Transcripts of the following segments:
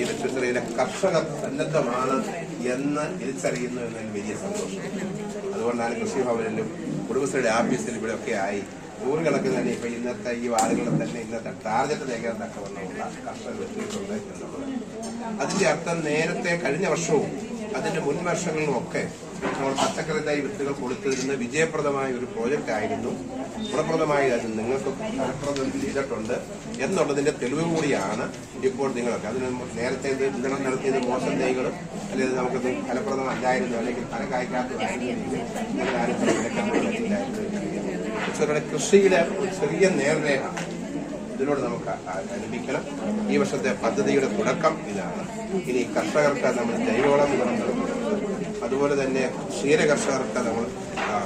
ഈ കർഷക സന്നദ്ധമാണ് എന്ന് തിരിച്ചറിയുന്നു എന്നതിൽ വലിയ സന്തോഷം. അതുകൊണ്ടാണ് കൃഷിഭവനിലും കുടുംബശ്രീയുടെ ആഫീസിലും ഇവിടെയൊക്കെ ആയി നൂറുകണക്കിന് തന്നെ ഇപ്പൊ ഇന്നത്തെ ഈ വാർഡുകളിൽ തന്നെ ഇന്നത്തെ ടാർഗറ്റ് തേക്കാൻ തക്കവണ്ണമുള്ള കർഷകർ എത്തിയിട്ടുണ്ട് എന്നുള്ളത്. അതിന്റെ അർത്ഥം നേരത്തെ കഴിഞ്ഞ വർഷവും അതിന്റെ മുൻ വർഷങ്ങളിലും ഒക്കെ നമ്മൾ പച്ചക്കറി തൈ വിത്തുകൾ കൊടുത്തിരുന്ന വിജയപ്രദമായ ഒരു പ്രോജക്റ്റ് ആയിരുന്നു. ഫലപ്രദമായി അത് നിങ്ങൾക്ക് ഫലപ്രദം ചെയ്തിട്ടുണ്ട് എന്നുള്ളതിന്റെ തെളിവ് കൂടിയാണ് ഇപ്പോൾ നിങ്ങൾക്ക് അതിന് നേരത്തെ വിതരണം നടത്തിയത് മോശം തൈകളും അല്ലെങ്കിൽ നമുക്ക് ഫലപ്രദമല്ലായിരുന്നു അല്ലെങ്കിൽ ഫലം കായ്ക്കാത്തതായിരുന്നു കൃഷിയുടെ ചെറിയ നേർരേഖ ഇതിനോട് നമുക്ക് അനുഭവിക്കണം ഈ വർഷത്തെ പദ്ധതിയുടെ തുടക്കം ഇതാണ്. ഇനി കർഷകർക്ക് നമ്മൾ ജൈവവളം വിതരണം നടത്തുന്നുണ്ട് അതുപോലെ തന്നെ ക്ഷീര കർഷകർക്ക് നമ്മൾ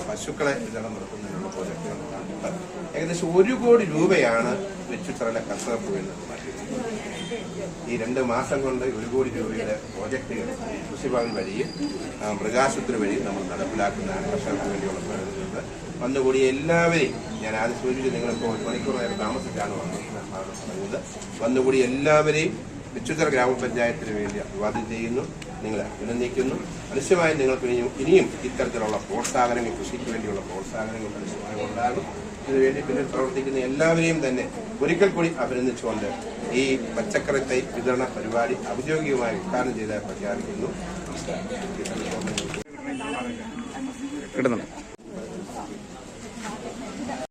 പശുക്കളെ വിതരണം നടത്തുന്നതിനുള്ള പ്രോജക്റ്റുകളുണ്ട് ഏകദേശം ഒരു കോടി രൂപയാണ് വെച്ചുത്തറയിലെ കർഷകർക്ക് വേണ്ടത് ഈ രണ്ട് മാസം കൊണ്ട് ഒരു കോടി രൂപയുടെ പ്രോജക്റ്റുകൾ കൃഷിഭവൻ വഴിയും മൃഗാശുപത്രി വഴിയും നമ്മൾ നടപ്പിലാക്കുന്നതാണ് കർഷകർക്ക് വേണ്ടിയുള്ള പ്രയോജനങ്ങൾ വന്നുകൂടിയ എല്ലാവരെയും ഞാൻ ആദ്യം സൂചിപ്പിച്ചു നിങ്ങളിപ്പോൾ ഒരു മണിക്കൂർ നേരം താമസിച്ചാണ് വന്നത് പറഞ്ഞത്. വന്നുകൂടി എല്ലാവരെയും വിച്ചുത്തര ഗ്രാമപഞ്ചായത്തിന് വേണ്ടി അഭിവാദ്യം ചെയ്യുന്നു. നിങ്ങളെ അഭിനന്ദിക്കുന്നു. അനുശ്യമായും നിങ്ങൾക്ക് ഇനിയും ഇനിയും ഇത്തരത്തിലുള്ള പ്രോത്സാഹനങ്ങൾ കൃഷിക്ക് വേണ്ടിയുള്ള പ്രോത്സാഹനങ്ങൾ അനുശ്യമായി ഉണ്ടാകും ഇതിനുവേണ്ടി പിന്നിൽ പ്രവർത്തിക്കുന്ന എല്ലാവരെയും തന്നെ ഒരിക്കൽ കൂടി അഭിനന്ദിച്ചുകൊണ്ട് ഈ പച്ചക്കറി തൈ വിതരണ പരിപാടി ഔദ്യോഗികമായി ഉദ്ഘാടനം ചെയ്ത് പ്രഖ്യാപിക്കുന്നു. കിട്ടുന്നുണ്ട്.